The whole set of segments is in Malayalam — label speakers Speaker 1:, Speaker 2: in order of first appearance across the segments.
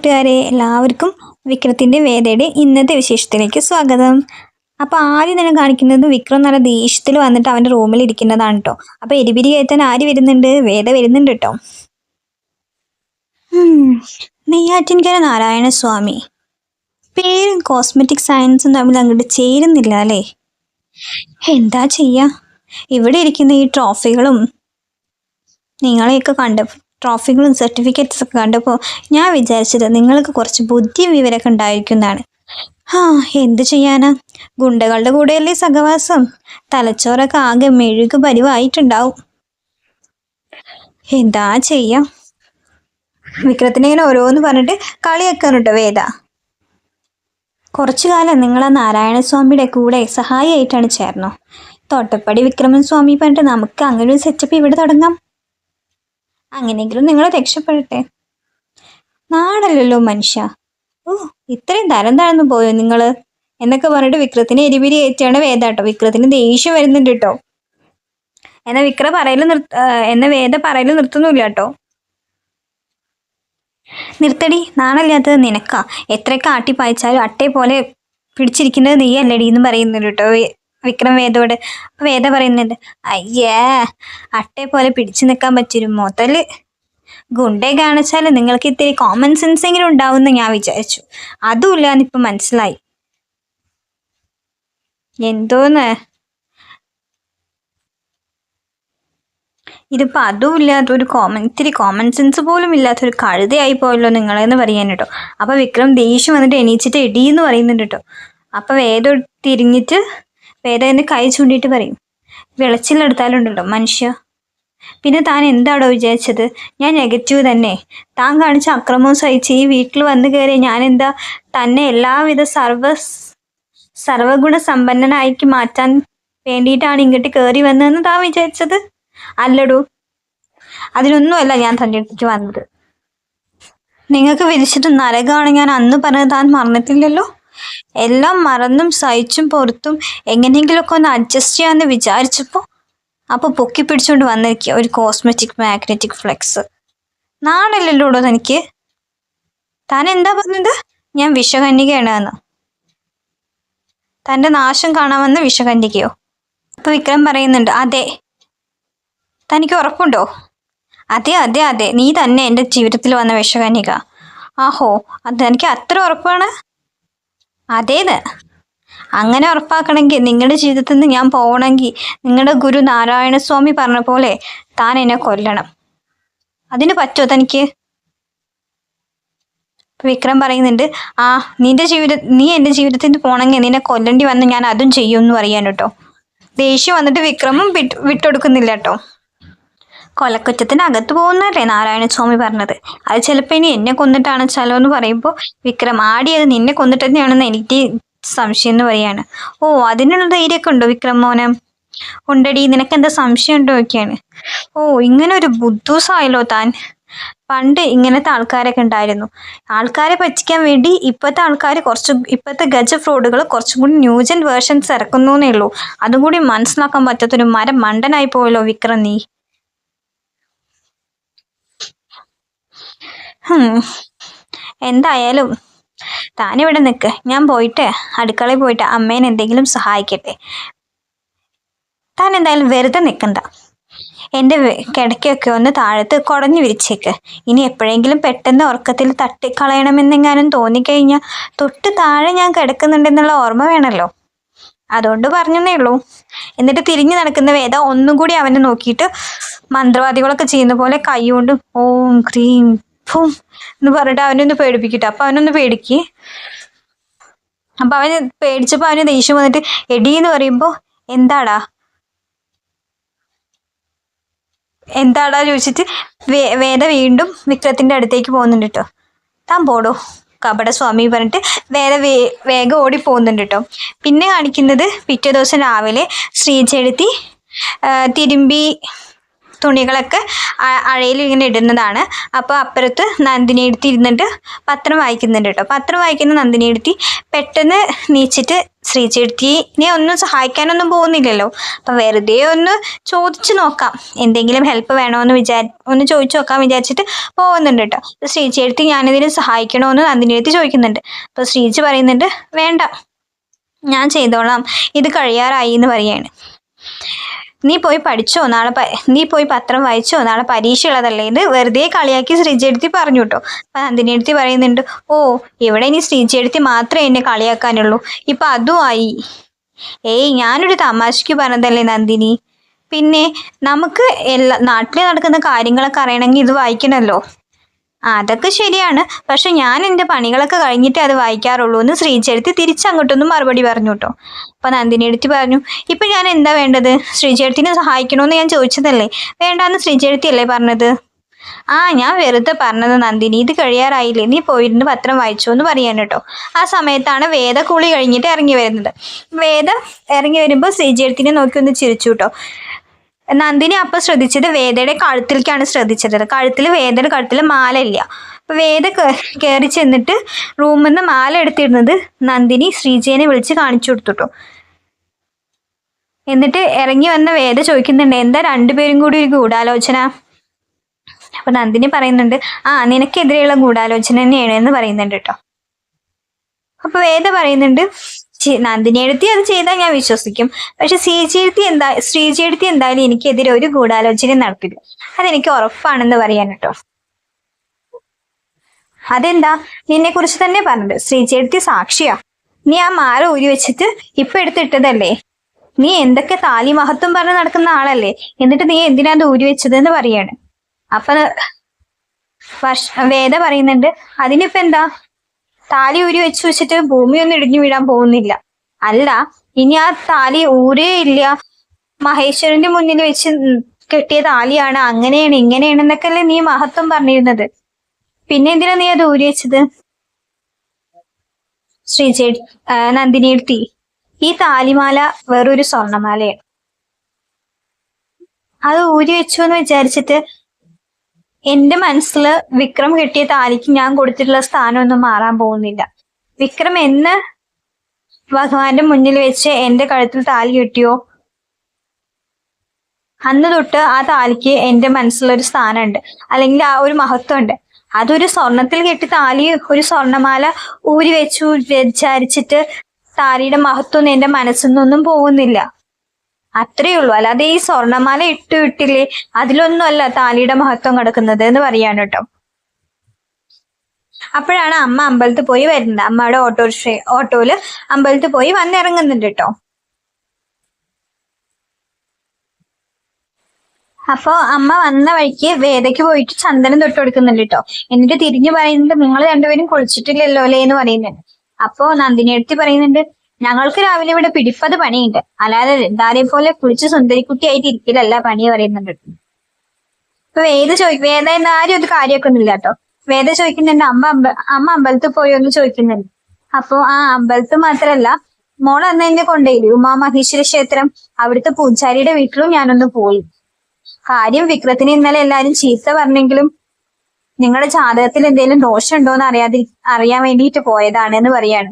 Speaker 1: കൂട്ടുകാരെ എല്ലാവർക്കും വിക്രത്തിന്റെ വേദയുടെ ഇന്നത്തെ വിശേഷത്തിലേക്ക് സ്വാഗതം. അപ്പോൾ ആദ്യം തന്നെ കാണിക്കുന്നത് വിക്രം നല്ല ദേഷ്യത്തിൽ വന്നിട്ട് അവന്റെ റൂമിൽ ഇരിക്കുന്നതാണ് കേട്ടോ അപ്പോൾ എരിപിരി കയറ്റാൻ ആര് വരുന്നുണ്ട്? വേദ വരുന്നുണ്ട് കേട്ടോ നെയ്യാറ്റിൻകര നാരായണ സ്വാമി പേരും കോസ്മെറ്റിക് സയൻസും തമ്മിൽ അങ്ങോട്ട് ചേരുന്നില്ല അല്ലേ? എന്താ ചെയ്യാ? ഇവിടെ ഇരിക്കുന്ന ഈ ട്രോഫികളും നിങ്ങളെയൊക്കെ കണ്ട ട്രോഫികളും സർട്ടിഫിക്കറ്റ്സ് ഒക്കെ കണ്ടപ്പോൾ ഞാൻ വിചാരിച്ചത് നിങ്ങൾക്ക് കുറച്ച് ബുദ്ധി വിവരമൊക്കെ ഉണ്ടായിരിക്കുന്നതാണ്. ആ എന്ത് ചെയ്യാനാ? ഗുണ്ടകളുടെ കൂടെയല്ലേ സഹവാസം? തലച്ചോറൊക്കെ ആകെ മെഴുകു പരിവായിട്ടുണ്ടാവും. എന്താ ചെയ്യാം? വിക്രത്തിനെ ഇങ്ങനെ ഓരോന്ന് പറഞ്ഞിട്ട് കളിയാക്കാൻ കേട്ടോ വേദ. കുറച്ചു കാലം നിങ്ങൾ ആ നാരായണസ്വാമിയുടെ കൂടെ സഹായിയായിട്ടാണ് ചേർന്നോ. തോട്ടപ്പടി വിക്രമൻ സ്വാമി പറഞ്ഞിട്ട് നമുക്ക് അങ്ങനെ ഒരു സെറ്റപ്പ് ഇവിടെ തുടങ്ങാം. അങ്ങനെയെങ്കിലും നിങ്ങൾ രക്ഷപ്പെടട്ടെ. നാടല്ലല്ലോ മനുഷ്യ. ഓ ഇത്രയും തരം താഴ്ന്നു പോയോ നിങ്ങൾ എന്നൊക്കെ പറഞ്ഞിട്ട് വിക്രത്തിന് എരിപിരി ഏറ്റാണ് വേദ കേട്ടോ. വിക്രത്തിന് ദേഷ്യം വരുന്നുണ്ട് കേട്ടോ. എന്നാ വിക്ര പറയൽ നിർത്ത എന്ന വേദ പറയൽ നിർത്തുന്നില്ല കേട്ടോ. നിർത്തടി നാണല്ലാത്തത് നിനക്കാ. എത്രയൊക്കെ ആട്ടിപ്പായച്ചാലും അട്ടയെ പോലെ പിടിച്ചിരിക്കുന്നത് നീ അല്ലടി എന്ന് പറയുന്നുണ്ട് കേട്ടോ വിക്രം വേദോട്. അപ്പൊ വേദ പറയുന്നുണ്ട് അയ്യേ അട്ടയെ പോലെ പിടിച്ചു നിൽക്കാൻ പറ്റൊരു മുതൽ. ഗുണ്ടയെ കാണിച്ചാൽ നിങ്ങൾക്ക് ഇത്തിരി കോമൺ സെൻസ് എങ്കിലും ഉണ്ടാവുമെന്ന് ഞാൻ വിചാരിച്ചു. അതുമില്ല എന്നിപ്പൊ മനസ്സിലായി. എന്തോന്ന്? ഇതിപ്പോ അതും ഇല്ലാത്തൊരു കോമൺ ഇത്തിരി കോമൺ സെൻസ് പോലും ഇല്ലാത്തൊരു കഴുതയായി പോയല്ലോ നിങ്ങളെന്ന് പറയാൻ കേട്ടോ അപ്പൊ വിക്രം ദേഷ്യം വന്നിട്ട് എണീച്ചിട്ട് എടി എന്ന് പറയുന്നുണ്ട് കേട്ടോ അപ്പൊ വേദം തിരിഞ്ഞിട്ട് വേദം എന്ന് കൈ ചൂണ്ടിയിട്ട് പറയും. വിളച്ചിലെടുത്താലുണ്ടല്ലോ മനുഷ്യ. പിന്നെ താൻ എന്താടോ വിചാരിച്ചത്? ഞാൻ നെഗറ്റീവ് തന്നെ. താൻ കാണിച്ച അക്രമവും സഹിച്ച് ഈ വീട്ടിൽ വന്നു കയറിയ ഞാൻ എന്താ തന്നെ എല്ലാവിധ സർവ സർവഗുണ സമ്പന്നനായിക്ക് മാറ്റാൻ വേണ്ടിയിട്ടാണ് ഇങ്ങോട്ട് കയറി വന്നതെന്ന് താൻ വിചാരിച്ചത്? അല്ലടൂ. അതിനൊന്നുമല്ല ഞാൻ തന്റെ അടുത്തേക്ക് വന്നത്. നിങ്ങൾക്ക് വിരിച്ചിട്ട് നരകമാണ് ഞാൻ അന്ന് പറഞ്ഞത്. താൻ മറന്നിട്ടില്ലല്ലോ? എല്ലാം മറന്നും സഹിച്ചും പുറത്തും എങ്ങനെയെങ്കിലുമൊക്കെ ഒന്ന് അഡ്ജസ്റ്റ് ചെയ്യാമെന്ന് വിചാരിച്ചപ്പോൾ അപ്പോൾ പൊക്കി പിടിച്ചുകൊണ്ട് വന്നിരിക്കുക ഒരു കോസ്മെറ്റിക് മാഗ്നറ്റിക് ഫ്ലെക്സ് നാണല്ലല്ലോടോ തനിക്ക്? താൻ എന്താ പറഞ്ഞത്? ഞാൻ വിഷകന്യകയാണ് എന്ന് തന്റെ നാശം കാണാമെന്ന് വിഷകന്യകയോ? അപ്പോൾ വിക്രം പറയുന്നുണ്ട് അതെ. തനിക്ക് ഉറപ്പുണ്ടോ? അതെ അതെ അതെ. നീ തന്നെ എന്റെ ജീവിതത്തിൽ വന്ന വിഷകന്യക. ആഹോ അത് എനിക്ക് അത്ര ഉറപ്പാണ്? അതേന്ന്. അങ്ങനെ ഉറപ്പാക്കണമെങ്കിൽ നിങ്ങളുടെ ജീവിതത്തിൽ നിന്ന് ഞാൻ പോകണമെങ്കിൽ നിങ്ങളുടെ ഗുരു നാരായണസ്വാമി പറഞ്ഞ പോലെ താൻ എന്നെ കൊല്ലണം. അതിന് പറ്റുമോ തനിക്ക്? വിക്രം പറയുന്നുണ്ട് ആ നിന്റെ ജീവിത നീ എന്റെ ജീവിതത്തിൽ പോകണമെങ്കിൽ നിന്നെ കൊല്ലേണ്ടി വന്ന് ഞാൻ അതും ചെയ്യും എന്ന് പറയാൻ കേട്ടോ ദേഷ്യം വന്നിട്ട് വിക്രമും വിട്ട് വിട്ടൊടുക്കുന്നില്ല കേട്ടോ കൊലക്കുറ്റത്തിന് പോകുന്നതല്ലേ പോകുന്നല്ലേ നാരായണ സ്വാമി പറഞ്ഞത്? അത് ചിലപ്പോൾ ഇനി എന്നെ കൊന്നിട്ടാണ് ചലോ എന്ന് പറയുമ്പോൾ വിക്രം ആടിയത് നിന്നെ കൊന്നിട്ട് തന്നെയാണെന്ന് എനിക്ക് സംശയം എന്ന് പറയാണ്. ഓ അതിനുള്ള ധൈര്യമൊക്കെ ഉണ്ടോ വിക്രം മോനം? ഉണ്ടടി നിനക്ക് എന്താ സംശയം ഉണ്ടോ ഒക്കെയാണ് ഓ ഇങ്ങനെ ഒരു ബുദ്ധൂസായല്ലോ താൻ. പണ്ട് ഇങ്ങനത്തെ ആൾക്കാരൊക്കെ ഉണ്ടായിരുന്നു. ആൾക്കാരെ പറ്റിക്കാൻ വേണ്ടി ഇപ്പോഴത്തെ ആൾക്കാർ കുറച്ച് ഇപ്പോഴത്തെ ഗജ ഫ്രോഡുകൾ കുറച്ചും കൂടി ന്യൂജൻ വേർഷൻസ് ഇറക്കുന്നു ഉള്ളൂ. അതും കൂടി മനസ്സിലാക്കാൻ പറ്റാത്തൊരു മരം മണ്ടനായി പോയല്ലോ വിക്രം നീ. എന്തായാലും താനിവിടെ നിൽക്ക് ഞാൻ പോയിട്ട് അടുക്കളയിൽ പോയിട്ട് അമ്മേനെ എന്തെങ്കിലും സഹായിക്കട്ടെ. താൻ എന്തായാലും വെറുതെ നിൽക്കണ്ട എന്റെ കിടക്കയൊക്കെ ഒന്ന് താഴത്ത് കുടഞ്ഞു വിരിച്ചേക്ക്. ഇനി എപ്പോഴെങ്കിലും പെട്ടെന്ന് ഉറക്കത്തിൽ തട്ടിക്കളയണമെന്നെങ്ങാനും തോന്നിക്കഴിഞ്ഞാൽ തൊട്ട് താഴെ ഞാൻ കിടക്കുന്നുണ്ടെന്നുള്ള ഓർമ്മ വേണമല്ലോ അതുകൊണ്ട് പറഞ്ഞതേ ഉള്ളൂ. എന്നിട്ട് തിരിഞ്ഞു നടക്കുന്ന വേദ ഒന്നും കൂടി അവനെ നോക്കിയിട്ട് മന്ത്രവാദികളൊക്കെ ചെയ്യുന്ന പോലെ കൈ കൊണ്ട് ഓം ക്രീം ഫും എന്ന് പറഞ്ഞിട്ട് അവനൊന്ന് പേടിപ്പിക്കട്ടെ. അപ്പൊ അവനൊന്ന് പേടിക്ക്. അപ്പൊ അവന് പേടിച്ചപ്പോ അവന് ദേഷ്യം വന്നിട്ട് എടി എന്ന് പറയുമ്പോ എന്താടാ? എന്താടാ ചോദിച്ചിട്ട് വേദ വീണ്ടും വിക്രത്തിന്റെ അടുത്തേക്ക് പോകുന്നുണ്ട് കേട്ടോ താൻ പോടോ കപട സ്വാമി പറഞ്ഞിട്ട് വേദ വേ വേഗം ഓടി പോകുന്നുണ്ട് കേട്ടോ പിന്നെ കാണിക്കുന്നത് പിറ്റേ ദിവസം രാവിലെ ശ്രീചെടുത്തി തിരുമ്പി തുണികളൊക്കെ അഴയിൽ ഇങ്ങനെ ഇടുന്നതാണ്. അപ്പോൾ അപ്പുറത്ത് നന്ദിനി എടുത്ത് ഇരുന്നിട്ട് പത്രം വായിക്കുന്നുണ്ട് കേട്ടോ. പത്രം വായിക്കുന്ന നന്ദിനി എടുത്തി പെട്ടെന്ന് നീച്ചിട്ട് ശ്രീചേട്ടിനെ ഒന്നും സഹായിക്കാനൊന്നും പോകുന്നില്ലല്ലോ. അപ്പം വെറുതെ ഒന്ന് ചോദിച്ചു നോക്കാം. എന്തെങ്കിലും ഹെൽപ്പ് വേണമെന്ന് വിചാരി ഒന്ന് ചോദിച്ചു നോക്കാം വിചാരിച്ചിട്ട് പോകുന്നുണ്ട് കേട്ടോ. അപ്പോൾ ശ്രീചേട്ടി ഞാനിതിന് സഹായിക്കണോന്ന് നന്ദിനി എടുത്ത് ചോദിക്കുന്നുണ്ട്. അപ്പോൾ ശ്രീജി പറയുന്നുണ്ട് വേണ്ട ഞാൻ ചെയ്തോളാം. ഇത് കഴിയാറായി എന്ന് പറയാണ് നീ പോയി പഠിച്ചോ? നാളെ നീ പോയി പത്രം വായിച്ചോ? നാളെ പരീക്ഷ ഉള്ളതല്ലേ ഇത് വെറുതെ കളിയാക്കി ശ്രീജെടുത്തി പറഞ്ഞു കേട്ടോ അപ്പം നന്ദിനിയെടുത്തി പറയുന്നുണ്ട് ഓ ഇവിടെ ഇനി ശ്രീജെടുത്തി മാത്രമേ എന്നെ കളിയാക്കാനുള്ളൂ. ഇപ്പം അതും ആയി. ഏയ് ഞാനൊരു തമാശയ്ക്ക് പറഞ്ഞതല്ലേ നന്ദിനി? പിന്നെ നമുക്ക് എല്ലാ നാട്ടിൽ നടക്കുന്ന കാര്യങ്ങളൊക്കെ അറിയണമെങ്കിൽ ഇത് വായിക്കണമല്ലോ അതൊക്കെ ശരിയാണ്. പക്ഷെ ഞാൻ എന്റെ പണികളൊക്കെ കഴിഞ്ഞിട്ടേ അത് വായിക്കാറുള്ളൂ. എന്ന് ശ്രീചേർത്തി തിരിച്ചങ്ങോട്ടൊന്നും മറുപടി പറഞ്ഞു കേട്ടോ. അപ്പൊ നന്ദിനി എടുത്ത് പറഞ്ഞു ഇപ്പൊ ഞാൻ എന്താ വേണ്ടത്? ശ്രീചേർത്തിനെ സഹായിക്കണമെന്ന് ഞാൻ ചോദിച്ചതല്ലേ? വേണ്ടാന്ന് ശ്രീചേർത്തി അല്ലേ പറഞ്ഞത്? ആ ഞാൻ വെറുതെ പറഞ്ഞത് നന്ദിനി ഇത് കഴിയാറായില്ലേ? നീ പോയിരുന്ന് പത്രം വായിച്ചു എന്ന് പറയാൻ കേട്ടോ. ആ സമയത്താണ് വേദ കുളി കഴിഞ്ഞിട്ട് ഇറങ്ങി വരുന്നത്. വേദ ഇറങ്ങി വരുമ്പോൾ ശ്രീചേർത്തിനെ നോക്കി ഒന്ന് ചിരിച്ചു കേട്ടോ. നന്ദിനി അപ്പൊ ശ്രദ്ധിച്ചത് വേദയുടെ കഴുത്തിലേക്കാണ് ശ്രദ്ധിച്ചത്. കഴുത്തിൽ വേദയുടെ കഴുത്തിൽ മാല ഇല്ല അപ്പൊ വേദ കയറി ചെന്നിട്ട് റൂമിൽ നിന്ന് മാല എടുത്തിരുന്നത് നന്ദിനി ശ്രീജയനെ വിളിച്ച് കാണിച്ചു കൊടുത്തുട്ടോ. എന്നിട്ട് ഇറങ്ങി വന്ന വേദ ചോദിക്കുന്നുണ്ട് എന്താ രണ്ടുപേരും കൂടി ഒരു ഗൂഢാലോചന? അപ്പൊ നന്ദിനി പറയുന്നുണ്ട് ആ നിനക്കെതിരെയുള്ള ഗൂഢാലോചന തന്നെയാണ് എന്ന് പറയുന്നുണ്ട് കേട്ടോ. അപ്പൊ വേദ പറയുന്നുണ്ട് ചി- നന്ദിനി എഴുത്തി അത് ചെയ്താൽ ഞാൻ വിശ്വസിക്കും. പക്ഷെ ശ്രീചേഴ്ത്തി എന്താ ശ്രീചേഴ്ത്തി എന്തായാലും എനിക്കെതിരെ ഒരു ഗൂഢാലോചന നടത്തില്ല. അതെനിക്ക് ഉറപ്പാണെന്ന് പറയാൻ കേട്ടോ. അതെന്താ? നിന്നെ കുറിച്ച് തന്നെ പറഞ്ഞത്. ശ്രീചേഴ്ത്തി സാക്ഷിയാ. നീ ആ മാല ഊരി വെച്ചിട്ട് ഇപ്പൊ എടുത്തിട്ടതല്ലേ? നീ എന്തൊക്കെ താലി മഹത്വം പറഞ്ഞ് നടക്കുന്ന ആളല്ലേ? എന്നിട്ട് നീ എന്തിനാ അത് ഊരി വെച്ചത് എന്ന് പറയാണ്. അപ്പൊ വേദ പറയുന്നുണ്ട് അതിനിപ്പോ എന്താ? താലി ഊരി വെച്ച് വെച്ചിട്ട് ഭൂമിയൊന്നും ഇടിഞ്ഞു വീഴാൻ പോകുന്നില്ല. അല്ല ഇനി ആ താലി ഊരേ ഇല്ല. മഹേശ്വരന്റെ മുന്നിൽ വെച്ച് കെട്ടിയ താലിയാണ് അങ്ങനെയാണ് ഇങ്ങനെയാണ് എന്നൊക്കെ അല്ലേ നീ മഹത്വം പറഞ്ഞിരുന്നത്. പിന്നെ എന്തിനാ നീ അത് ഊരി വെച്ചത്? ശ്രീജേ നന്ദിനിയെടുത്തി ഈ താലിമാല വേറൊരു സ്വർണമാലയാണ് അത് ഊരി വെച്ചു എന്ന് വിചാരിച്ചിട്ട് എന്റെ മനസ്സിൽ വിക്രം കെട്ടിയ താലിക്ക് ഞാൻ കൊടുത്തിട്ടുള്ള സ്ഥാനമൊന്നും മാറാൻ പോകുന്നില്ല. വിക്രം എന്ന് ഭഗവാന്റെ മുന്നിൽ വെച്ച് എന്റെ കഴുത്തിൽ താലി കെട്ടിയോ? അന്ന് തൊട്ട് ആ താലിക്ക് എന്റെ മനസ്സിലൊരു സ്ഥാനമുണ്ട്. അല്ലെങ്കിൽ ആ ഒരു മഹത്വമുണ്ട്. അതൊരു സ്വർണത്തിൽ കെട്ടി താലി ഒരു സ്വർണമാല ഊരി വെച്ചു വിചാരിച്ചിട്ട് താലിയുടെ മഹത്വം എന്റെ മനസ്സിൽ നിന്നൊന്നും പോകുന്നില്ല. അത്രേ ഉള്ളൂ. അല്ലാതെ ഈ സ്വർണമാല ഇട്ടു ഇട്ടില്ലേ അതിലൊന്നും അല്ല താലിയുടെ മഹത്വം കിടക്കുന്നത് എന്ന് പറയാണ് കേട്ടോ. അപ്പോഴാണ് അമ്മ അമ്പലത്തിൽ പോയി വരുന്നത്. അമ്മയുടെ ഓട്ടോറിക്ഷ ഓട്ടോയിൽ അമ്പലത്തിൽ പോയി വന്നിറങ്ങുന്നുണ്ട് കേട്ടോ. അപ്പോ അമ്മ വന്ന വഴിക്ക് വേദയ്ക്ക് പോയിട്ട് ചന്ദനം തൊട്ട് കൊടുക്കുന്നുണ്ട് കേട്ടോ. എന്നിട്ട് തിരിഞ്ഞു പറയുന്നുണ്ട് നിങ്ങൾ രണ്ടുപേരും കുളിച്ചിട്ടില്ലല്ലോ അല്ലേ എന്ന് പറയുന്നുണ്ട്. അപ്പോ നന്ദിനി എടുത്തി പറയുന്നുണ്ട് ഞങ്ങൾക്ക് രാവിലെ ഇവിടെ പിടിപ്പത് പണിയുണ്ട്. അല്ലാതെ എന്താരെ പോലെ കുളിച്ച് സുന്ദരിക്കുട്ടിയായിട്ട് ഇരിക്കലല്ല പണി പറയുന്നുണ്ട്. ഇപ്പൊ വേദ ചോദിക്കും വേദ എന്ന ആരും ഒരു കാര്യമൊക്കൊന്നുമില്ല കേട്ടോ. വേദ ചോദിക്കുന്നുണ്ട് അമ്മ അമ്പ അമ്മ അമ്പലത്തിൽ പോയി ഒന്ന് ചോദിക്കുന്നുണ്ട്. അപ്പൊ ആ അമ്പലത്തിൽ മാത്രല്ല മോൾ അന്ന് എന്നെ കൊണ്ടുപോയില്ലേ ഉമാ മഹേശ്വര ക്ഷേത്രം അവിടുത്തെ പൂജാരിയുടെ വീട്ടിലും ഞാനൊന്ന് പോയി. കാര്യം വിക്രത്തിന് ഇന്നലെ എല്ലാരും ചീത്ത പറഞ്ഞെങ്കിലും നിങ്ങളുടെ ജാതകത്തിൽ എന്തെങ്കിലും ദോഷം ഉണ്ടോ എന്ന് അറിയാതി അറിയാൻ വേണ്ടിയിട്ട് പോയതാണ് എന്ന് പറയാണ്.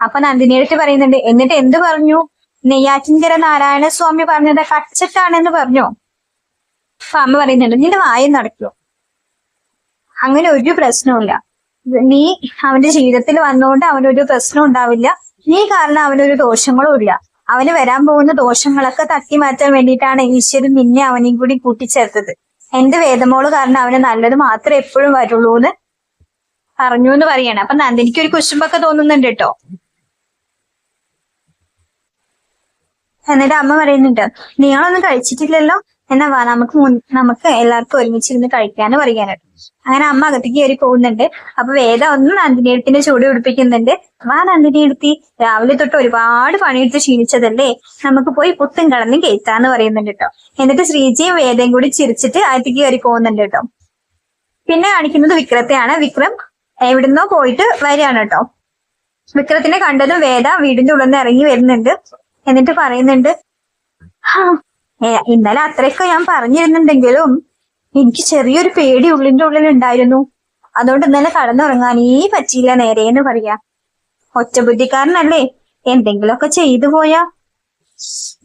Speaker 1: അപ്പൊ നന്ദിനിയെടുത്ത് പറയുന്നുണ്ട് എന്നിട്ട് എന്ത് പറഞ്ഞു? നെയ്യാറ്റിൻകര നാരായണ സ്വാമി പറഞ്ഞത് കച്ചിട്ടാണെന്ന് പറഞ്ഞോ. അപ്പൊ അമ്മ പറയുന്നുണ്ട് നിന്റെ വായം നടക്കുമോ അങ്ങനെ ഒരു പ്രശ്നവുമില്ല. നീ അവന്റെ ജീവിതത്തിൽ വന്നുകൊണ്ട് അവനൊരു പ്രശ്നം ഉണ്ടാവില്ല. നീ കാരണം അവനൊരു ദോഷങ്ങളും ഇല്ല. അവന് വരാൻ പോകുന്ന ദോഷങ്ങളൊക്കെ തട്ടി മാറ്റാൻ വേണ്ടിയിട്ടാണ് ഈശ്വരൻ നിന്നെ അവനെയും കൂടി കൂട്ടിച്ചേർത്തത്. എന്റെ വേദമോൾ കാരണം അവന് നല്ലത് മാത്രമേ എപ്പോഴും വരുള്ളൂ എന്ന് പറഞ്ഞു എന്ന് പറയണം. അപ്പൊ നന്ദിനിക്ക് ഒരു കുശുമ്പൊക്കെ തോന്നുന്നുണ്ട് കേട്ടോ. എന്നിട്ട് അമ്മ പറയുന്നുണ്ട് നിങ്ങളൊന്നും കഴിച്ചിട്ടില്ലല്ലോ? എന്നാ വാ നമുക്ക് നമുക്ക് എല്ലാവർക്കും ഒരുമിച്ചിരുന്ന് കഴിക്കാന്ന് പറയാനായിട്ട് അങ്ങനെ അമ്മ അകത്തേക്ക് കയറി പോകുന്നുണ്ട്. അപ്പൊ വേദ ഒന്ന് നന്ദിനിയെടുത്തിന്റെ ചൂട് പിടിപ്പിക്കുന്നുണ്ട്. വാ നന്ദിനിയെടുത്തി രാവിലെ തൊട്ട് ഒരുപാട് പണിയെടുത്ത് ക്ഷീണിച്ചതല്ലേ? നമുക്ക് പോയി പുത്തും കളഞ്ഞും കേറ്റാന്ന് പറയുന്നുണ്ട് കേട്ടോ എന്നിട്ട് ശ്രീജയും വേദയും കൂടി ചിരിച്ചിട്ട് അകത്തേക്ക് കയറി പോകുന്നുണ്ട് കേട്ടോ പിന്നെ കാണിക്കുന്നത് വിക്രത്തെയാണ്. വിക്രം എവിടുന്നോ പോയിട്ട് വരികയാണ് കേട്ടോ വിക്രത്തിനെ കണ്ടതും വേദ വീടിന്റെ ഉള്ളിൽ നിന്ന് ഇറങ്ങി വരുന്നുണ്ട്. എന്നിട്ട് പറയുന്നുണ്ട് "ഹാ, ഏ, ഇന്നലെ അത്രയൊക്കെ ഞാൻ പറഞ്ഞിരുന്നുണ്ടെങ്കിലും എനിക്ക് ചെറിയൊരു പേടി ഉള്ളിന്റെ ഉള്ളിൽ ഉണ്ടായിരുന്നു അതുകൊണ്ട് ഇന്നലെ കടന്നുറങ്ങാനേ പറ്റിയില്ല നേരെ എന്ന് പറയാ. ഒറ്റബുദ്ധിക്കാരനല്ലേ എന്തെങ്കിലുമൊക്കെ ചെയ്തു പോയാ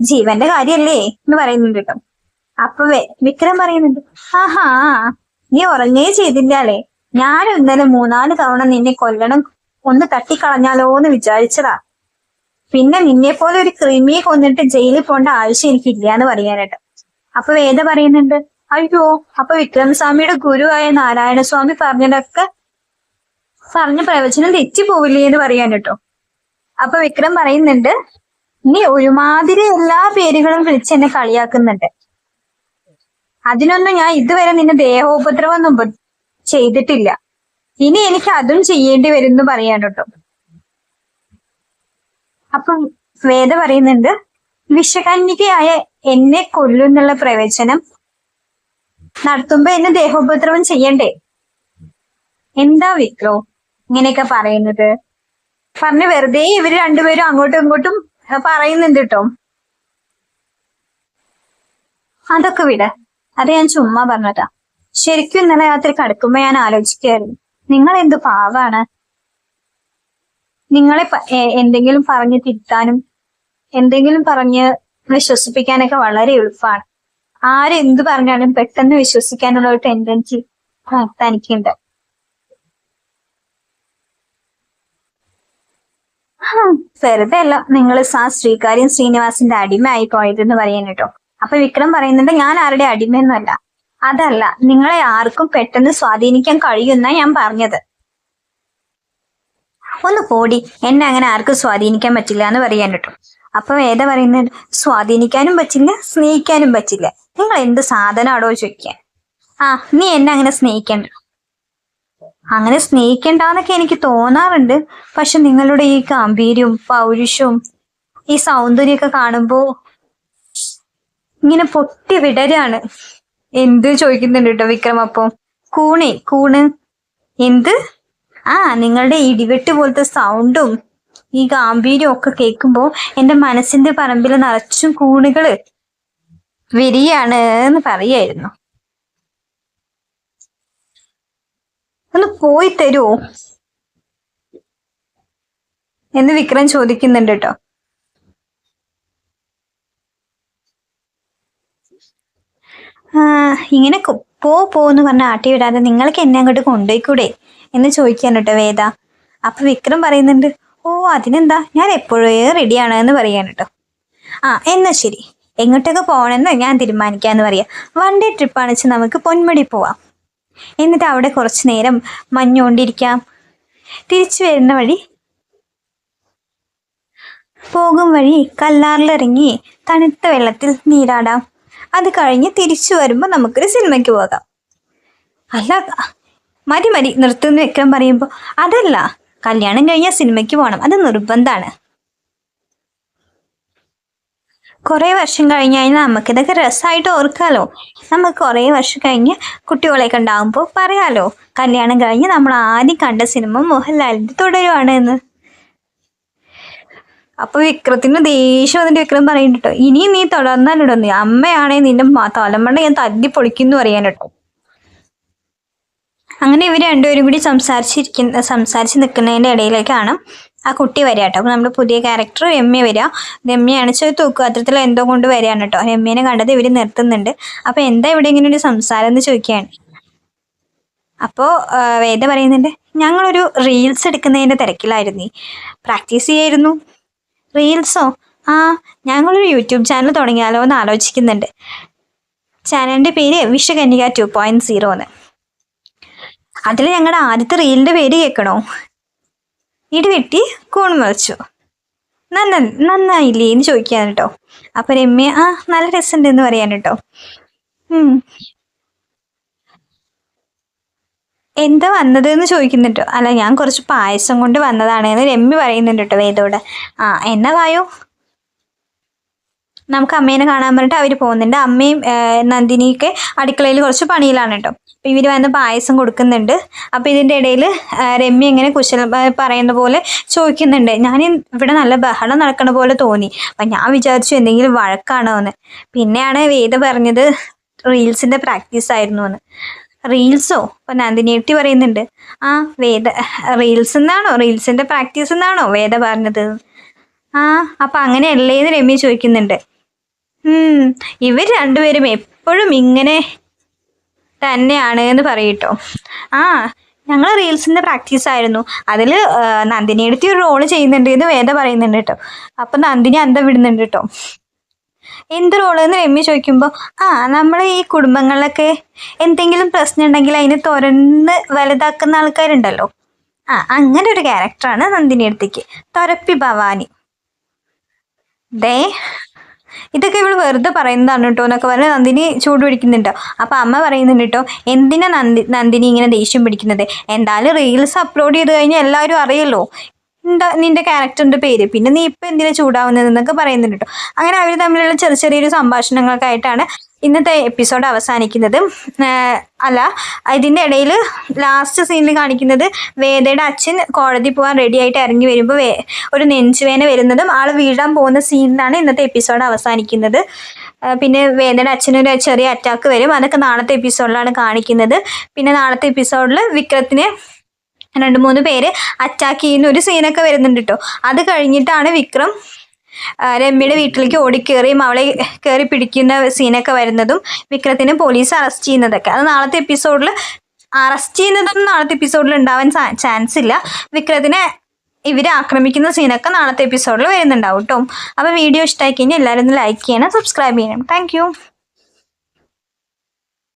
Speaker 1: ജീവന്റെ കാര്യല്ലേ എന്ന് പറയുന്നുണ്ട് കേട്ടോ. അപ്പൊ വിക്രം പറയുന്നുണ്ട് ആഹാ നീ ഉറങ്ങേ ചെയ്തില്ലാലേ ഞാൻ ഇന്നലെ മൂന്നാൽ തവണ നിന്നെ കൊല്ലണം ഒന്ന് തട്ടിക്കളഞ്ഞാലോ എന്ന് വിചാരിച്ചതാ. പിന്നെ നിന്നെ പോലെ ഒരു ക്രിമിയെ കൊന്നിട്ട് ജയിലിൽ പോകേണ്ട ആവശ്യം എനിക്കില്ല എന്ന് പറയാനായിട്ട്. അപ്പൊ വേദ പറയുന്നുണ്ട് അയ്യോ അപ്പൊ വിക്രമസ്വാമിയുടെ ഗുരുവായ നാരായണ സ്വാമി പറഞ്ഞതൊക്കെ പറഞ്ഞ പ്രവചനം തെറ്റിപ്പോവില്ലേ എന്ന് പറയാൻ കേട്ടോ അപ്പൊ വിക്രം പറയുന്നുണ്ട് നീ ഒരുമാതിരി എല്ലാ പേരുകളും വിളിച്ച് എന്നെ കളിയാക്കുന്നുണ്ട്. അതിനൊന്നും ഞാൻ ഇതുവരെ നിന്നെ ദേഹോപദ്രവം ഒന്നും ചെയ്തിട്ടില്ല. ഇനി എനിക്ക് അതും ചെയ്യേണ്ടി വരും എന്ന് പറയാൻ കേട്ടോ അപ്പം വേദ പറയുന്നുണ്ട് വിഷകന്യകയായ എന്നെ കൊല്ലുന്നുള്ള പ്രവചനം നടത്തുമ്പോ എന്നെ ദേഹോപദ്രവം ചെയ്യണ്ടേ? എന്താ വിക്രോ ഇങ്ങനെയൊക്കെ പറയുന്നത്? പറഞ്ഞ് വെറുതെ ഇവർ രണ്ടുപേരും അങ്ങോട്ടും ഇങ്ങോട്ടും പറയുന്നുണ്ട് കേട്ടോ. അതൊക്കെ വിട. അത് ഞാൻ ചുമ്മാ പറഞ്ഞതാ. ശരിക്കും ഇന്നലെ രാത്രി കടക്കുമ്പോ ഞാൻ ആലോചിക്കുകയായിരുന്നു. നിങ്ങൾ എന്ത് പാവാണ്? നിങ്ങളെ എന്തെങ്കിലും പറഞ്ഞ് തിരുത്താനും എന്തെങ്കിലും പറഞ്ഞ് വിശ്വസിപ്പിക്കാനൊക്കെ വളരെ എളുപ്പമാണ് ആരെന്ത് പറഞ്ഞാലും പെട്ടെന്ന് വിശ്വസിക്കാനുള്ള ഒരു ടെൻഡൻസി തനിക്കുണ്ട്. വെറുതെ അല്ല നിങ്ങൾ സാ ശ്രീകാര്യം ശ്രീനിവാസിന്റെ അടിമ ആയി പോയതെന്ന് പറയാൻ കേട്ടോ അപ്പൊ വിക്രം പറയുന്നുണ്ട് ഞാൻ ആരുടെ അടിമയൊന്നുമല്ല. അതല്ല നിങ്ങളെ ആർക്കും പെട്ടെന്ന് സ്വാധീനിക്കാൻ കഴിയുന്ന ഞാൻ പറഞ്ഞത്. ഒന്ന് പോടി. എന്നെ അങ്ങനെ ആർക്കും സ്വാധീനിക്കാൻ പറ്റില്ല എന്ന് പറയാൻ കേട്ടോ അപ്പൊ വേദ പറയുന്നത്? സ്വാധീനിക്കാനും പറ്റില്ല സ്നേഹിക്കാനും പറ്റില്ല. നിങ്ങൾ എന്ത് സാധനമാണോ ചോദിക്കാൻ? ആ നീ എന്നെ അങ്ങനെ സ്നേഹിക്കണ്ട അങ്ങനെ സ്നേഹിക്കണ്ടെന്നൊക്കെ എനിക്ക് തോന്നാറുണ്ട്. പക്ഷെ നിങ്ങളുടെ ഈ ഗാംഭീര്യവും പൗരുഷവും ഈ സൗന്ദര്യമൊക്കെ കാണുമ്പോ ഇങ്ങനെ പൊട്ടി വിടരാണ്. എന്ത് ചോദിക്കുന്നുണ്ട് കേട്ടോ വിക്രം അപ്പം? കൂണേ കൂണ്. എന്ത്? ആ നിങ്ങളുടെ ഇടിവെട്ട് പോലത്തെ സൗണ്ടും ഈ ഗാംഭീര്യം ഒക്കെ കേൾക്കുമ്പോ എന്റെ മനസ്സിന്റെ പറമ്പിൽ നിറച്ചും കൂണുകൾ വരികയാണ് എന്ന് പറയായിരുന്നു. ഒന്ന് പോയി തരുമോ എന്ന് വിക്രം ചോദിക്കുന്നുണ്ട് കേട്ടോ. ഇങ്ങനെ പോ പോന്ന് പറഞ്ഞ ആട്ടി വിടാതെ നിങ്ങൾക്ക് എന്നെ അങ്ങോട്ട് കൊണ്ടുപോയിക്കൂടെ? എന്ന് ചോദിക്കാൻ കേട്ടോ വേദ. അപ്പൊ വിക്രം പറയുന്നുണ്ട് ഓ അതിനെന്താ? ഞാൻ എപ്പോഴേ റെഡിയാണ് എന്ന് പറയാൻ കേട്ടോ. ആ എന്നാ ശരി. എങ്ങോട്ടൊക്കെ പോകണമെന്ന് ഞാൻ തീരുമാനിക്കാന്ന് പറയാം. വൺ ഡേ ട്രിപ്പ് ആണെച്ച് നമുക്ക് പൊന്മുടി പോവാം. എന്നിട്ട് അവിടെ കുറച്ച് നേരം മഞ്ഞുകൊണ്ടിരിക്കാം. തിരിച്ചു വരുന്ന വഴി പോകും വഴി കല്ലാറിലിറങ്ങി തണുത്ത വെള്ളത്തിൽ നീരാടാം. അത് കഴിഞ്ഞ് തിരിച്ചു വരുമ്പോൾ നമുക്കൊരു സിനിമയ്ക്ക് പോകാം. അല്ല മതി മതി. നിർത്തുന്ന വെക്കാൻ പറയുമ്പോൾ അതല്ല കല്യാണം കഴിഞ്ഞാൽ സിനിമയ്ക്ക് പോകണം അത് നിർബന്ധമാണ് കുറേ വർഷം കഴിഞ്ഞ് കഴിഞ്ഞാൽ നമുക്കിതൊക്കെ രസമായിട്ട് ഓർക്കാമല്ലോ നമുക്ക് കുറേ വർഷം കഴിഞ്ഞ് കുട്ടികളെയൊക്കെ ഉണ്ടാകുമ്പോൾ പറയാമല്ലോ കല്യാണം കഴിഞ്ഞ് നമ്മൾ ആദ്യം കണ്ട സിനിമ മോഹൻലാലിന്റെ തുടരുവാണ് എന്ന്. അപ്പൊ വിക്രത്തിന് ദേഷ്യം വന്നിട്ട് വിക്രം പറയുന്നുണ്ട് കേട്ടോ ഇനിയും നീ തുടർന്നാലിടോ നീ അമ്മയാണെ നിന്റെ തലമണ്ണ ഞാൻ തല്ലി പൊളിക്കുന്നു പറയാൻ കേട്ടോ അങ്ങനെ ഇവർ രണ്ടുപേരും കൂടി സംസാരിച്ചിരിക്കുന്ന സംസാരിച്ച് നിൽക്കുന്നതിന്റെ ഇടയിലേക്കാണ് ആ കുട്ടി വരിക കേട്ടോ. അപ്പോൾ നമ്മുടെ പുതിയ ക്യാരക്ടർ രമ്യ വരിക. രമ്യയാണ് വെച്ചാൽ തൂക്കുപാത്രത്തിൽ എന്തോ കൊണ്ട് വരികയാണ് കേട്ടോ? രമ്യനെ കണ്ടത് ഇവർ നിർത്തുന്നുണ്ട്. അപ്പോൾ എന്താ ഇവിടെ ഇങ്ങനെ ഒരു സംസാരം എന്ന് ചോദിക്കുകയാണ്. അപ്പോൾ വേദ പറയുന്നുണ്ട് ഞങ്ങളൊരു റീൽസ് എടുക്കുന്നതിന്റെ തിരക്കിലായിരുന്നു. പ്രാക്ടീസ് ചെയ്യായിരുന്നു. റീൽസോ? ആ ഞങ്ങളൊരു യൂട്യൂബ് ചാനൽ തുടങ്ങിയാലോ എന്ന് ആലോചിക്കുന്നുണ്ട്. ചാനലിന്റെ പേര് വിഷകന്യക ടു പോയിന്റ് സീറോ എന്ന്. അതിൽ ഞങ്ങളുടെ ആദ്യത്തെ റീലിന്റെ പേര് കേൾക്കണോ ഇടി വെട്ടി കൂൺ മുളച്ചു നന്ന നന്നായില്ലേ എന്ന് ചോദിക്കാൻ കേട്ടോ അപ്പം രമ്യ ആ നല്ല രസമുണ്ട് എന്ന് പറയാൻ കേട്ടോ എന്താ വന്നത് എന്ന് ചോദിക്കുന്നുണ്ടോ. അല്ല ഞാൻ കുറച്ച് പായസം കൊണ്ട് വന്നതാണ് എന്ന് രമ്യ പറയുന്നുണ്ട് കേട്ടോ വേദോട്. ആ എന്നാ വായോ? നമുക്ക് അമ്മേനെ കാണാൻ പറഞ്ഞിട്ട് അവർ പോകുന്നുണ്ട്. അമ്മയും നന്ദിനിയൊക്കെ അടുക്കളയിൽ കുറച്ച് പണിയിലാണ് കേട്ടോ. അപ്പോൾ ഇവർ വന്ന് പായസം കൊടുക്കുന്നുണ്ട്. അപ്പോൾ ഇതിന്റെ ഇടയിൽ രമ്യ ഇങ്ങനെ കുശലം പറയുന്ന പോലെ ചോദിക്കുന്നുണ്ട്. ഞാൻ ഇവിടെ നല്ല ബഹളം നടക്കണ പോലെ തോന്നി. അപ്പം ഞാൻ വിചാരിച്ചു എന്തെങ്കിലും വഴക്കാണോ എന്ന് പിന്നെയാണ് വേദ പറഞ്ഞത് റീൽസിന്റെ പ്രാക്ടീസ് ആയിരുന്നു എന്ന്. റീൽസോ? അപ്പം നന്ദിനിയെട്ടി പറയുന്നുണ്ട്. ആ വേദ റീൽസ് എന്നാണോ? റീൽസിന്റെ പ്രാക്ടീസ് എന്നാണോ? വേദ പറഞ്ഞത്. ആ അപ്പം അങ്ങനെയല്ലേ എന്ന് രമ്യ ചോദിക്കുന്നുണ്ട്. ഇവർ രണ്ടുപേരും എപ്പോഴും ഇങ്ങനെ തന്നെയാണ് എന്ന് പറയട്ടോ. ആ ഞങ്ങൾ റീൽസിന്റെ പ്രാക്ടീസ് ആയിരുന്നു. അതിൽ നന്ദിനി എടുത്തി ഒരു റോൾ ചെയ്യുന്നുണ്ട് എന്ന് വേദ പറയുന്നുണ്ട് കേട്ടോ. അപ്പം നന്ദിനി അന്തം വിടുന്നുണ്ട് കേട്ടോ. എന്ത് റോൾ എന്ന് രമ്യ ചോദിക്കുമ്പോൾ ആ നമ്മൾ ഈ കുടുംബങ്ങളിലൊക്കെ എന്തെങ്കിലും പ്രശ്നം ഉണ്ടെങ്കിൽ അതിനെ തുറന്ന് വലുതാക്കുന്ന ആൾക്കാരുണ്ടല്ലോ. ആ അങ്ങനെ ഒരു ക്യാരക്ടറാണ് നന്ദിനി അടുത്തേക്ക് തൊരപ്പി ഭവാനി. ദേ ഇതൊക്കെ ഇവൾ വെറുതെ പറയുന്നതാണ് കേട്ടോ എന്നൊക്കെ പറഞ്ഞ് നന്ദിനി ചൂട് പിടിക്കുന്നുണ്ടോ. അപ്പൊ അമ്മ പറയുന്നുണ്ട് കേട്ടോ എന്തിനാ നന്ദി നന്ദിനി ഇങ്ങനെ ദേഷ്യം പിടിക്കുന്നത്? എന്തായാലും റീൽസ് അപ്ലോഡ് ചെയ്ത് കഴിഞ്ഞാൽ എല്ലാവരും അറിയല്ലോ. നിന്റെ ക്യാരക്ടറിന്റെ പേര്. പിന്നെ നീ ഇപ്പം എന്തിനാ ചൂടാവുന്നത് എന്നൊക്കെ പറയുന്നുണ്ട് കേട്ടോ. അങ്ങനെ അവർ തമ്മിലുള്ള ചെറിയ ചെറിയൊരു സംഭാഷണങ്ങൾക്കായിട്ടാണ് ഇന്നത്തെ എപ്പിസോഡ് അവസാനിക്കുന്നത്. അല്ല ഇതിന്റെ ഇടയിൽ ലാസ്റ്റ് സീനിൽ കാണിക്കുന്നത് വേദയുടെ അച്ഛൻ കോടതി പോകാൻ റെഡി ആയിട്ട് ഇറങ്ങി വരുമ്പോൾ വേ ഒരു നെഞ്ചുവേന വരുന്നതും ആൾ വീഴാൻ പോകുന്ന സീനിലാണ് ഇന്നത്തെ എപ്പിസോഡ് അവസാനിക്കുന്നത്. പിന്നെ വേദയുടെ അച്ഛനൊരു ചെറിയ അറ്റാക്ക് വരും. അതൊക്കെ നാളത്തെ എപ്പിസോഡിലാണ് കാണിക്കുന്നത്. പിന്നെ നാളത്തെ എപ്പിസോഡിൽ വിക്രത്തിന് രണ്ട് മൂന്ന് പേര് അറ്റാക്ക് ചെയ്യുന്ന ഒരു സീനൊക്കെ വരുന്നുണ്ട് കേട്ടോ അത് കഴിഞ്ഞിട്ടാണ് വിക്രം രമ്യയുടെ വീട്ടിലേക്ക് ഓടിക്കേറിയും അവളെ കയറി പിടിക്കുന്ന സീനൊക്കെ വരുന്നതും വിക്രത്തിനെ പോലീസ് അറസ്റ്റ് ചെയ്യുന്നതൊക്കെ. അത് നാളത്തെ എപ്പിസോഡിൽ അറസ്റ്റ് ചെയ്യുന്നതൊന്നും നാളത്തെ എപ്പിസോഡിൽ ഉണ്ടാവാൻ ചാൻസ് ഇല്ല. വിക്രത്തിനെ ഇവരെ ആക്രമിക്കുന്ന സീനൊക്കെ നാളത്തെ എപ്പിസോഡിൽ വരുന്നുണ്ടാവും കേട്ടോ അപ്പോൾ വീഡിയോ ഇഷ്ടമായി കഴിഞ്ഞാൽ എല്ലാവരും ഒന്ന് ലൈക്ക് ചെയ്യണം സബ്സ്ക്രൈബ് ചെയ്യണം. താങ്ക്